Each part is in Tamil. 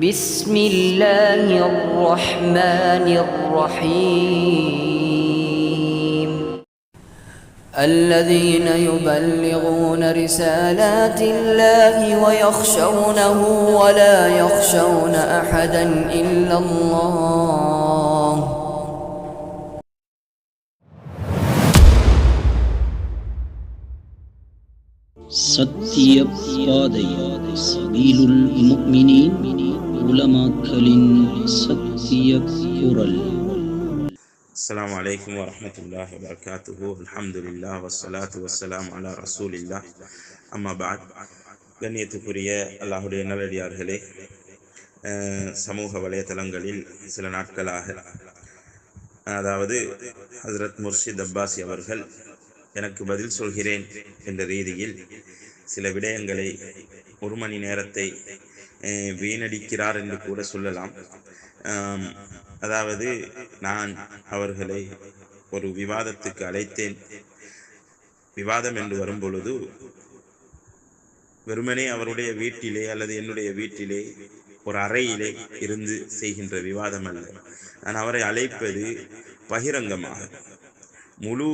بسم الله الرحمن الرحيم. الذين يبلغون رسالات الله ويخشونه ولا يخشون أحدا إلا الله. சத்திய பாதை சபீலுல் முஃமினீன் உலமாக்களின் சத்திய குரல் السلام عليكم ورحمة الله وبركاته الحمد لله والصلاة والسلام على رسول الله أما بعد கண்ணியத்துக்குரிய அல்லாஹுடைய நல்லடியார்களே அஹ், சமூக வலைதளங்களில் சில நாட்களாக அதாவது ஹசரத் முர்ஷித் அப்பாசி அவர்கள் எனக்கு பதில் சொல்கிறேன் என்ற ரீதியில் சில விடயங்களை ஒரு மணி நேரத்தை வீணடிக்கிறார் என்று கூட சொல்லலாம். அதாவது நான் அவர்களை ஒரு விவாதத்துக்கு அழைத்தேன். விவாதம் என்று வரும் பொழுது வெறுமனே அவருடைய வீட்டிலே அல்லது என்னுடைய வீட்டிலே ஒரு அறையிலே இருந்து செய்கின்ற விவாதம் அல்ல. நான் அவரை அழைப்பது பகிரங்கமாக முழு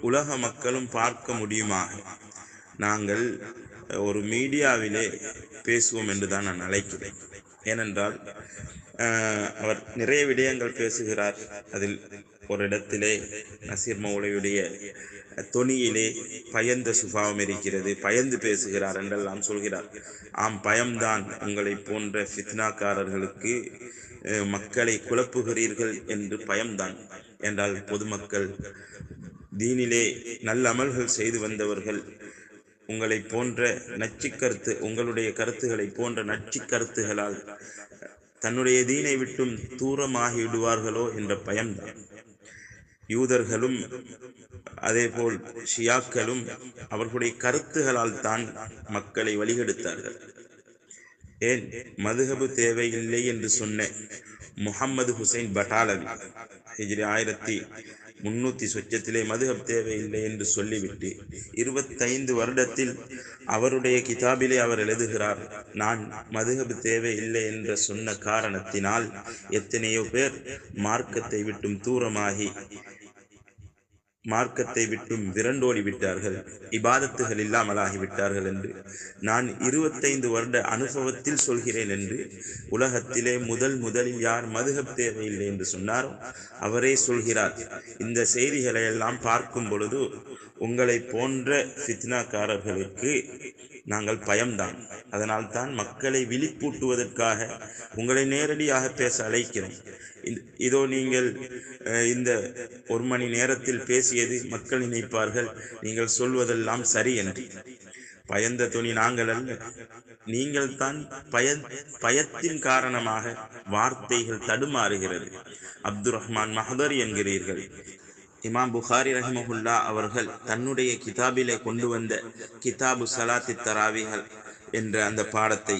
உலக மக்களும் பார்க்க முடியுமா? நாங்கள் ஒரு மீடியாவிலே பேசுவோம் என்று தான் நான் அழைக்கிறேன். ஏனென்றால் அவர் நிறைய விடயங்கள் பேசுகிறார். அதில் ஒரு இடத்திலே நசீர் மௌலையுடைய தொனியிலே பயந்த சுபாவம் இருக்கிறது. பயந்து பேசுகிறார் என்றெல்லாம் சொல்கிறார். ஆம் பயம்தான். உங்களை போன்ற ஃபித்னாக்காரர்களுக்கு மக்களை குழப்புகிறீர்கள் என்று பயம்தான். என்றால் பொதுமக்கள் தீனிலே நல்ல அமல்கள் செய்து வந்தவர்கள் உங்களை போன்ற நச்சு கருத்து உங்களுடைய கருத்துக்களை போன்ற நச்சு கருத்துகளால் தன்னுடைய தீனை விட்டும் தூரமாகி விடுவார்களோ என்ற பயம்தான். யூதர்களும் அதேபோல் ஷியாக்களும் அவர்களுடைய கருத்துகளால் தான் மக்களை வழிகெடுத்தார்கள். ஏன்? மதுகபு தேவையில்லை என்று சொன்ன முகம்மது ஹுசைன் பட்டாலவி ஹிஜ்ரி ஆயிரத்தி முன்னூத்தி சொச்சத்திலே மதுகப் தேவையில்லை என்று சொல்லிவிட்டு இருபத்தைந்து வருடத்தில் அவருடைய கிதாபிலே அவர் எழுதுகிறார் நான் மதுகப் தேவையில்லை என்று சொன்ன காரணத்தினால் எத்தனையோ பேர் மார்க்கத்தை விட்டும் தூரமாகி மார்க்கத்தை விட்டும் விரண்டோடி விட்டார்கள் இபாதத்துகள் இல்லாமலாகி விட்டார்கள் என்று. நான் இருபத்தைந்து வருட அனுபவத்தில் சொல்கிறேன் என்று. உலகத்திலே முதல் முதலில் யார் மதுகப் தேவையில்லை என்று சொன்னாரோ அவரே சொல்கிறார். இந்த செய்திகளை எல்லாம் பார்க்கும் பொழுது உங்களை போன்ற ஃபித்னாக்காரர்களுக்கு நாங்கள் பயம்தான். அதனால் தான் மக்களை விழிப்பூட்டுவதற்காக உங்களை நேரடியாக பேச அழைக்கிறோம். இதோ நீங்கள் இந்த ஒரு மணி நேரத்தில் பேசியது மக்கள் நினைப்பார்கள். நீங்கள் சொல்வதெல்லாம் சரி என்று. பயந்த துணி நாங்கள் அல்ல. நீங்கள் தான் பய பயத்தின் காரணமாக வார்த்தைகள் தடுமாறுகிறது. அப்துல் ரஹ்மான் மஹதர் என்கிறீர்கள். இமாம் புகாரி ரஹிமஹுல்லா அவர்கள் தன்னுடைய கிதாபிலே கொண்டு வந்த கிதாபு சலாத்தி தராவிகள் என்ற அந்த பாடத்தை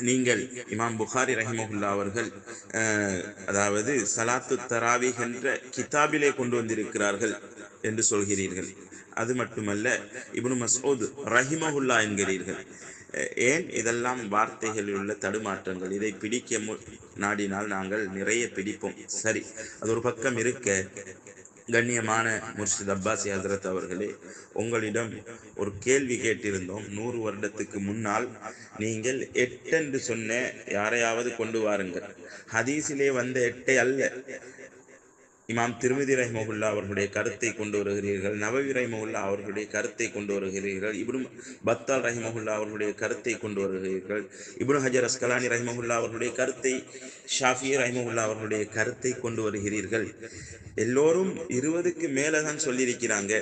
நீங்கள் இமாம் புகாரி ரஹிமஹுல்லா அவர்கள் அதாவது சலாத்து தராவி என்ற கிதாபிலே கொண்டு வந்திருக்கிறார்கள் என்று சொல்கிறீர்கள். அது மட்டுமல்ல இப்னு மசூத் ரஹிமஹுல்லா என்கிறீர்கள். ஏன் இதெல்லாம் வார்த்தைகளில் உள்ள தடுமாற்றங்கள்? இதை பிடிக்க மு- நாடினால் நாங்கள் நிறைய பிடிப்போம். சரி அது ஒரு பக்கம் இருக்க கண்ணியமான முர்ஷித் அப்பாசி ஹசரத் அவர்களே உங்களிடம் ஒரு கேள்வி கேட்டிருந்தோம். நூறு வருடத்துக்கு முன்னால் நீங்கள் எட்டென்று சொன்ன யாரையாவது கொண்டு வாருங்கள். ஹதீஸிலே வந்த எட்டை அல்ல இமாம் திருமதி ரஹ்மகுல்லா அவர்களுடைய கருத்தை கொண்டு வருகிறீர்கள் நவவி ரஹ்மகுல்லா அவர்களுடைய கருத்தை கொண்டு வருகிறீர்கள் இப்படும் பத்தால் ரஹ்மகுல்லா அவர்களுடைய கருத்தை கொண்டு வருகிறீர்கள் இப்படும் ஹஜர் அஸ்கலானி ரஹ்மகுல்லா அவர்களுடைய கருத்தை ஷாஃபி ரஹ்மகுல்லா அவர்களுடைய கருத்தை கொண்டு வருகிறீர்கள். எல்லோரும் இருபதுக்கு மேலே தான் சொல்லியிருக்கிறாங்க.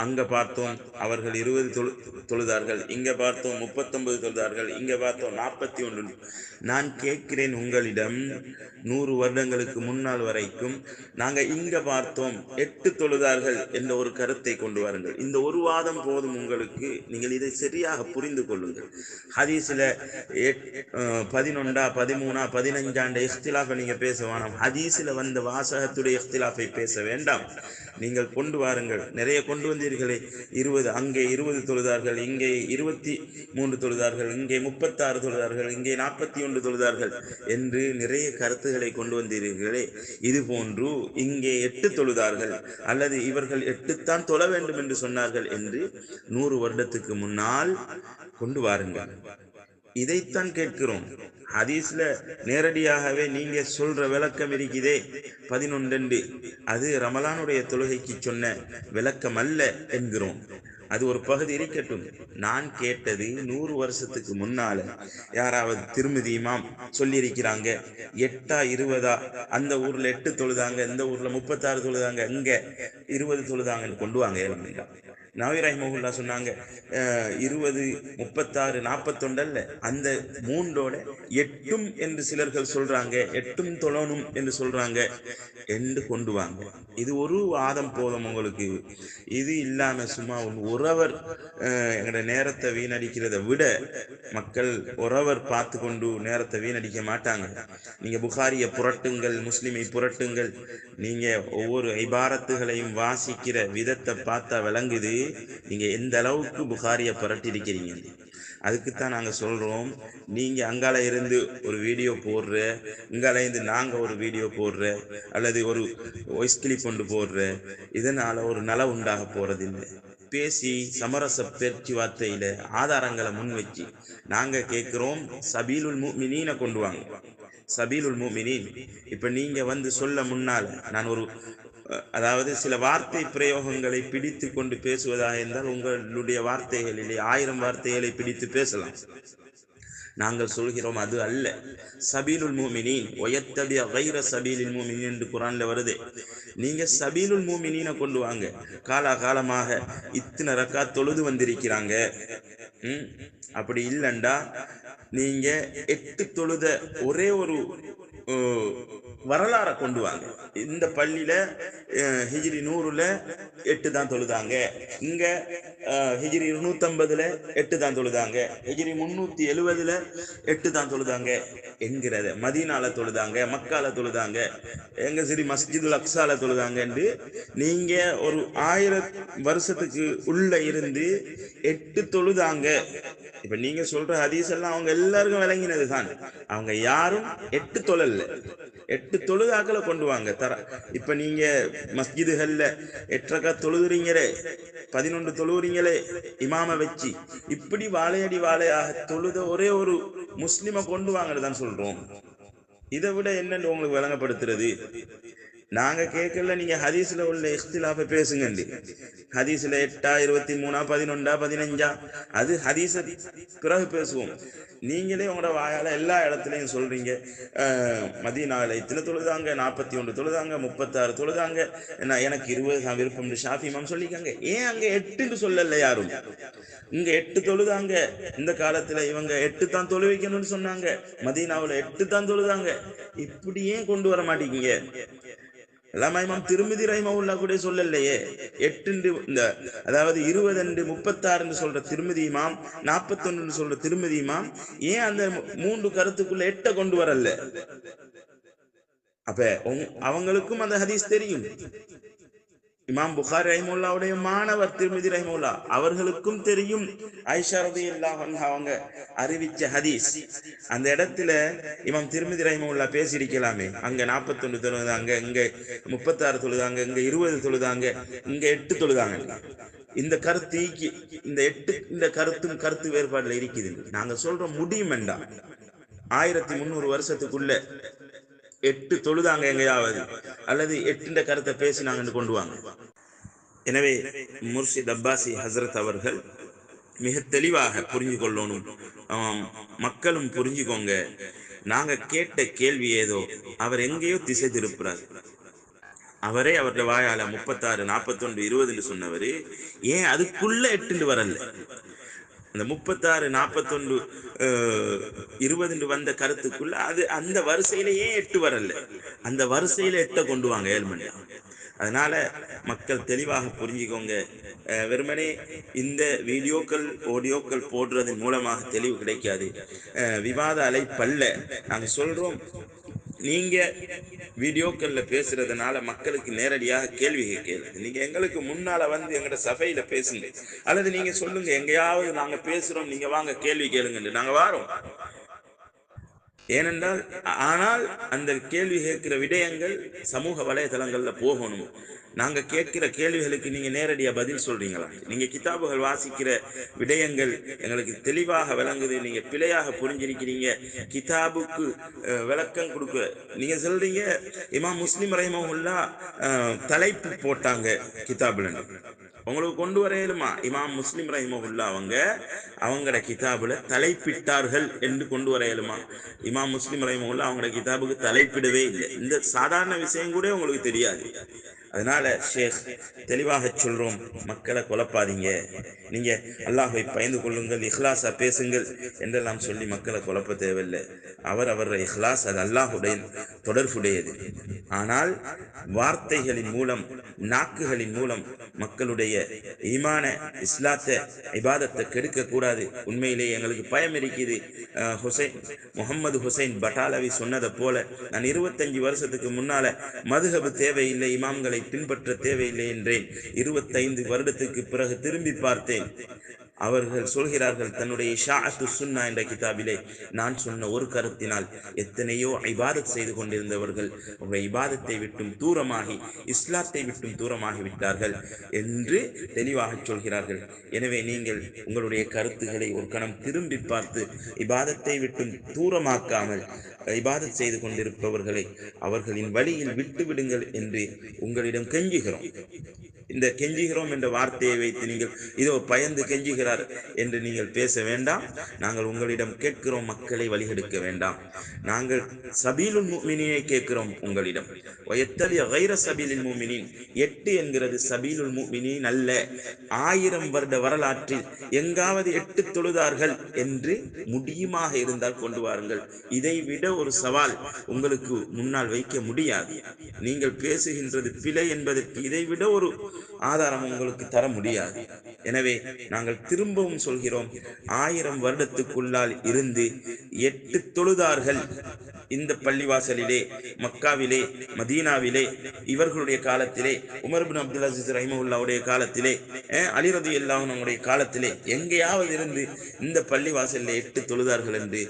அங்க பார்த்தோம் அவர்கள் இருபது தொழு தொழுதார்கள். இங்க பார்த்தோம் முப்பத்தொன்பது தொழுதார்கள். இங்க பார்த்தோம் நாற்பத்தி ஒன்று நான் கேட்கிறேன் உங்களிடம் நூறு வருடங்களுக்கு முன்னால் வரைக்கும் நாங்க இங்க பார்த்தோம் எட்டு தொழுதார்கள் என்ற ஒரு கருத்தை கொண்டு வாருங்கள். இந்த ஒரு வாதம் போதும் உங்களுக்கு. நீங்கள் இதை சரியாக புரிந்து கொள்ளுங்கள். ஹதீஸ்ல எட்- பதினொன்றா பதிமூணா பதினஞ்சாண்டு இஃப்திலாஃபை நீங்க பேச வேணாம். ஹதீஸ்ல வந்த வாசகத்துடைய இஃப்திலாஃபை பேச வேண்டாம். நீங்கள் கொண்டு வாருங்கள். நிறைய கொண்டு வந்தீர்களே. இருபது அங்கே இருபது தொழுதார்கள் இங்கே இருபத்தி மூன்று தொழுதார்கள் இங்கே முப்பத்தாறு தொழுதார்கள் இங்கே நாற்பத்தி ஒன்று தொழுதார்கள் என்று நிறைய கருத்துக்களை கொண்டு வந்தீர்களே. இது போன்று இங்கே எட்டு தொழுதார்கள் அல்லது இவர்கள் எட்டுத்தான் தொழ வேண்டும் என்று சொன்னார்கள் என்று நூறு வருடத்துக்கு முன்னால் கொண்டு வாருங்கள். இதைத்தான் கேட்கிறோம். ஹதீஸ்ல நேரடியாகவே நீங்க சொல்ற விளக்கம் இருக்குதே பதினொன்று அது ரமலானுடைய தொழுகைக்கு சொன்ன விளக்கம் அல்ல என்கிறோம். அது ஒரு பகுதி இருக்கட்டும். நான் கேட்டது நூறு வருஷத்துக்கு முன்னால யாராவது திருமதி இமாம் சொல்லியிருக்கிறாங்க எட்டா இருபதா? அந்த ஊர்ல எட்டு தொழுதாங்க இந்த ஊர்ல முப்பத்தாறு தொழுதாங்க இங்க இருபது தொழுதாங்கன்னு கொண்டு வாங்க நவி ரஹ்மஹுல்லா சொன்னாங்க அஹ், இருபது முப்பத்தாறு நாற்பத்தொண்டல்ல அந்த மூன்றோட எட்டும் என்று சிலர்கள் சொல்றாங்க எட்டும் தொழணும் என்று சொல்றாங்க என்று கொண்டு வாங்க. இது ஒரு வாதம் போதும் உங்களுக்கு. இது இல்லாம சும்மா உறவர் அஹ், எங்களோட நேரத்தை வீணடிக்கிறதை விட மக்கள் உறவர் பார்த்து கொண்டு நேரத்தை வீணடிக்க மாட்டாங்க. நீங்க புகாரிய புரட்டுங்கள் முஸ்லிமை புரட்டுங்கள் நீங்க ஒவ்வொரு ஐபாரத்துகளையும் வாசிக்கிற விதத்தை பார்த்தா விளங்குது. நீங்க எந்த அளவுக்கு புகாரிய புரட்டிருக்கிறீங்க அதுக்குத்தான் நாங்க சொல்றோம். நீங்க அங்கால இருந்து ஒரு வீடியோ போடுற இங்கால இருந்து நாங்க ஒரு வீடியோ போடுற அல்லது ஒரு வாய்ஸ் கிளிப் கொண்டு போடுற இதனால ஒரு நல உண்டாக போறதில்லை. பேசி சமரச பேச்சுவார்த்தையில ஆதாரங்களை முன் வச்சு நாங்க கேட்கிறோம் சபீலுல் முஃமினீன கொண்டு வாங்க. சபீலுல் முஃமினீன் இப்ப நீங்க வந்து சொல்ல முன்னால நான் ஒரு அதாவது சில வார்த்தை பிரயோகங்களை பிடித்து கொண்டு பேசுவதாக இருந்தால் உங்களுடைய வார்த்தைகளிலே ஆயிரம் வார்த்தைகளை பிடித்து பேசலாம். நாங்கள் சொல்கிறோம் அது அல்ல. சபீலுல் மூமினின் ஒயத்தபி வைர சபீலில் மூமினின் என்று குரான்ல வருது. நீங்க சபீலுல் மூமினீனை கொண்டு வாங்க. காலா காலமாக இத்தனை ரக்கா தொழுது வந்திருக்கிறாங்க. ம், அப்படி இல்லைண்டா. நீங்க எட்டு தொழுத ஒரே ஒரு வரலாறை கொண்டு வாங்க. இந்த பள்ளியில அஹ், ஹிஜ்ரி நூறுல எட்டு தான் தொழுதாங்க. இங்க அஹ், ஹிஜ்ரி எட்டு தான் தொழுதாங்க. ஹிஜ்ரி முன்னூத்தி எழுவதுல எட்டு தான் தொழுதாங்க. என்கிறத மதீனால தொழுதாங்க மக்கால தொழுதாங்க. எங்க சரி மஸ்ஜிதுல் அக்ஸால தொழுதாங்கன்னு நீங்க ஒரு ஆயிரம் வருஷத்துக்கு உள்ள இருந்து எட்டு தொழுதாங்க. இப்ப நீங்க சொல்ற ஹதீஸ் எல்லாம் அவங்க எல்லாருக்கும் விளங்கினது தான் அவங்க யாரும் எட்டு தொழல்ல. எட்டு தொழுதாக்களை கொண்டு வாங்க. தர இப்ப நீங்க மஸ்ஜிதுகள்ல எட்டரக்கா தொழுதுறீங்களே பதினொன்று தொழுவுறீங்களே இமாம வச்சு இப்படி வாழையடி வாழையாக தொழுத ஒரே ஒரு முஸ்லிமை கொண்டு வாங்கன்னு தான் சொல்றோம். இதை விட என்னன்னு உங்களுக்கு விளங்கப்படுத்துறது? நாங்க கேட்கல நீங்க ஹதீஸ்ல உள்ள இஃப்திலாப பேசுங்கண்டி. ஹதீஸ்ல எட்டா இருபத்தி மூணா பதினொண்டா பதினஞ்சா அது ஹதீஸ பிறகு பேசுவோம். நீங்களே உங்களோட வாயால எல்லா இடத்துலயும் சொல்றீங்க. அஹ், இத்தனை தொழுதாங்க நாற்பத்தி ஒன்று தொழுதாங்க முப்பத்தாறு தொழுதாங்க நான் எனக்கு இருபது தான் விருப்பம் ஷாஃபிமாம் சொல்லிக்காங்க ஏன் அங்க எட்டுன்னு சொல்லல யாரும்? இங்க எட்டு தொழுதாங்க. இந்த காலத்துல இவங்க எட்டு தான் தொழு வைக்கணும்னு சொன்னாங்க. மதீனாவுல எட்டு தான் தொழுதாங்க. இப்படி ஏன் கொண்டு வர மாட்டேங்க? எல்லாம் இமாம் திருமதி ரஹிமவுல்லா கூட சொல்லலையே. எட்டு இந்த அதாவது இருபது முப்பத்தாறுன்னு சொல்ற திருமதி இமாம் நாற்பத்தொன்னு சொல்ற திருமதி இமாம் ஏன் அந்த மூன்று கருத்துக்குள்ள எட்ட கொண்டு வரல? அப்ப அவங்களுக்கும் அந்த ஹதீஸ் தெரியும். இமாம் புகார் ரஹிமுல்லாவுடைய மாணவர் திருமதி ரஹிமுல்லா அவர்களுக்கும் தெரியும். ஐஷா ரலியல்லாஹு அவங்க அறிவிச்ச ஹதீஸ். அந்த இடத்துல இமாம் திருமதி ரஹிமுல்லா பேசியிருக்கலாமே. அங்க 41 தொழுதாங்க இங்க முப்பத்தாறு தொழுதாங்க இங்க இருபது தொழுதாங்க இங்க எட்டு தொழுதாங்க இந்த கருத்து ஈக்கி- இந்த எட்டு இந்த கருத்தும் கருத்து வேறுபாடுல இருக்குது. நாங்க சொல்றோம் முடியும் வேண்டாம். ஆயிரத்தி முந்நூறு வருஷத்துக்குள்ள எட்டு தொழுதாங்க எங்கேயாவது. அல்லது எட்டுன்ற கருத்தை பேசினாங்கன்னு கொண்டு வாங்க. எனவே முர்ஷித் அப்பாசி ஹசரத் அவர்கள் மிக தெளிவாக புரிஞ்சு கொள்ளணும். மக்களும் புரிஞ்சுக்கோங்க. நாங்க கேட்ட கேள்வி ஏதோ அவர் எங்கேயோ திசை திருப்புறார். அவரே அவருடைய வாயால முப்பத்தாறு நாற்பத்தொன்று இருபதுன்னு சொன்னவர் ஏன் அதுக்குள்ள எட்டுன்னு வரல? அந்த முப்பத்தாறு நாற்பத்தொன்று இருபதுன்னு வந்த கருத்துக்குள்ள அது அந்த வரிசையிலேயே எட்டு வரல? அந்த வரிசையில எட்ட கொண்டு வாங்க ஏழு மணி. அதனால மக்கள் தெளிவாக புரிஞ்சுக்கோங்க. அஹ், வெறுமனே இந்த வீடியோக்கள் ஆடியோக்கள் போடுறதன் மூலமாக தெளிவு கிடைக்காது. விவாத விவாத பல்ல. நாங்க சொல்றோம் நீங்க வீடியோக்கள்ல பேசுறதுனால மக்களுக்கு நேரடியாக கேள்வி கேட்கல நீங்க எங்களுக்கு முன்னால வந்து எங்கட சபையில பேசுங்க. அல்லது நீங்க சொல்லுங்க எங்கேயாவது நாங்க பேசுறோம் நீங்க வாங்க கேள்வி கேளுங்க நாங்க வாரோம். ஏனென்றால் ஆனால் அந்த கேள்வி கேட்கிற விடயங்கள் சமூக வலைதளங்கள்ல போகணும். நாங்க கேட்கிற கேள்விகளுக்கு நீங்க நேரடியா பதில் சொல்றீங்களா? நீங்க கிதாபுகள் வாசிக்கிற விடயங்கள் எங்களுக்கு தெளிவாக விளங்குது. நீங்க பிழையாக புரிஞ்சிருக்கிறீங்க. கிதாபுக்கு விளக்கம் கொடுக்க நீங்க சொல்றீங்க இமாம் முஸ்லிம் ரஹிமஹுல்லா தலைப்பு போட்டாங்க கிதாபுல உங்களுக்கு கொண்டு வர இயலுமா? இமாம் முஸ்லிம் ரஹிமஹுல்லா அவங்க அவங்களோட கிதாபுல தலைப்பிட்டார்கள் என்று கொண்டு வர இயலுமா? இமாம் முஸ்லிம் ரஹிமஹுல்லா அவங்களோட கிதாபுக்கு தலைப்பிடவே இல்லை. இந்த சாதாரண விஷயம் கூட உங்களுக்கு தெரியாது. அதனால ஷேக் தெளிவாக சொல்றோம். மக்களை குழப்பாதீங்க. நீங்க அல்லாஹை பயந்து கொள்ளுங்கள் இஹ்லாஸா பேசுங்கள் என்றெல்லாம் சொல்லி மக்களை குழப்ப தேவையில்லை. அவர் அவர் இஹ்லாஸ் அது அல்லாஹுடைய தொடர்புடையது. ஆனால் வார்த்தைகளின் மூலம் நாக்குகளின் மூலம் மக்களுடைய ஈமான இஸ்லாத்தை இபாதத்தை கெடுக்க கூடாது. உண்மையிலேயே எங்களுக்கு பயம் இருக்குது அஹ், ஹுசைன் முகமது ஹுசைன் பட்டாலவி சொன்னதை போல நான் இருபத்தஞ்சு வருஷத்துக்கு முன்னால மதுகபு தேவையில்லை இமாம்களை பின்பற்ற தேவையில்லை என்றேன். இருபத்தைந்து வருடத்துக்கு பிறகு திரும்பி பார்த்தேன். அவர்கள் சொல்கிறார்கள் தன்னுடைய ஷாஅத்து சுன்னா என்ற கிதாபிலே நான் சொன்ன ஒரு கருத்தினால் எத்தனையோ இபாதத் செய்து கொண்டிருந்தவர்கள் உங்கள் இபாதத்தை விட்டும் தூரமாகி இஸ்லாத்தை விட்டும் தூரமாகி விட்டார்கள் என்று தெளிவாக சொல்கிறார்கள். எனவே நீங்கள் உங்களுடைய கருத்துக்களை ஒரு கணம் திரும்பி பார்த்து இபாதத்தை விட்டும் தூரமாக்காமல் இபாதத் செய்து கொண்டிருப்பவர்களை அவர்களின் வழியில் விட்டு விடுங்கள் என்று உங்களிடம் கெஞ்சுகிறோம். இந்த கெஞ்சுகிறோம் என்ற வார்த்தையை வைத்து நீங்கள் இதோ பயந்து கெஞ்சுகிறார் என்று நீங்கள் பேச வேண்டாம். நாங்கள் உங்களிடம் கேட்கிறோம் மக்களை வழிகெடுக்க வேண்டாம். நாங்கள் சபீலுல் மூமினியை கேட்கிறோம் உங்களிடம். எத்தகைய வைர சபீலில் மூமினின் எட்டு என்கிறது சபீலுல் மூமினின் அல்ல. ஆயிரம் வருட வரலாற்றில் எங்காவது எட்டு தொழுதார்கள் என்று முடியுமாக இருந்தால் கொண்டு வாருங்கள். இதை விட ஒரு சவால் உங்களுக்கு முன்னால் வைக்க முடியாது. நீங்கள் பேசுகின்றது பிழை என்பதற்கு இதை விட ஒரு ஆதாரம் உங்களுக்கு தர முடியாது. எனவே நாங்கள் திரும்பவும் சொல்கிறோம் ஆயிரம் வருடத்துக்குள்ளால் இருந்து எட்டு தொழுதார்கள். இந்த பள்ளிவாசலிலே மக்காவிலே மதீனாவிலே இவர்களுடைய காலத்திலே உமர்பின் அப்துல் அசீஸ் ரஹிமவுல்லாவுடைய காலத்திலே அலிரது இல்லாமனுடைய காலத்திலே எங்கேயாவது இருந்து இந்த பள்ளிவாசலில் எட்டு தொழுதார்கள் என்று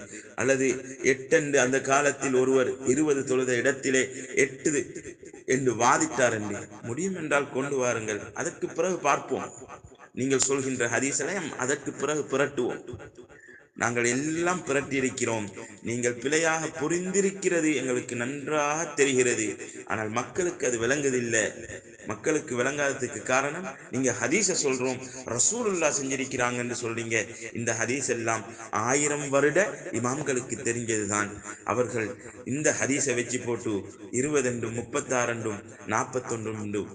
அல்லது எட்டென்று அந்த காலத்தில் ஒருவர் இருபது தொழுத இடத்திலே எட்டு என்று வாதிட்டார் என்று முடியும் என்றால் கொண்டு வாருங்கள். அதற்கு பிறகு பார்ப்போம். நீங்கள் சொல்கின்ற ஹதீசலையும் அதற்கு பிறகு புரட்டுவோம் நாங்கள் எல்லாம் புரட்டியிருக்கிறோம் நீங்கள் பிழையாக புரிந்திருக்கிறது எங்களுக்கு நன்றாக தெரிகிறது. ஆனால் மக்களுக்கு அது விளங்குதில்லை. மக்களுக்கு விளங்காததுக்கு காரணம் நீங்க ஹதீச சொல்றோம். ரசூலுல்லா செஞ்சிருக்கிறாங்கன்னு சொல்றீங்க. இந்த ஹதீஸ் எல்லாம் ஆயிரம் வருட இமாம்களுக்கு தெரிஞ்சதுதான். அவர்கள் இந்த ஹதீஸை வச்சு போட்டு இருபது என்றும் முப்பத்தாறு நாற்பத்தொன்றும் என்றும்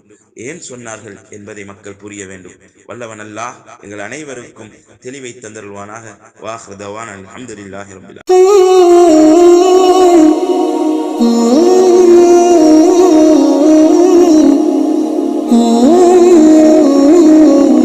ஏன் சொன்னார்கள் என்பதை மக்கள் புரிய வேண்டும். வல்லவன் அல்லாஹ் எங்கள் அனைவருக்கும் தெளிவை தந்தருள்வானாக. வாஹ்ரதவான் அல்ஹம்துலில்லாஹி ரப்பில்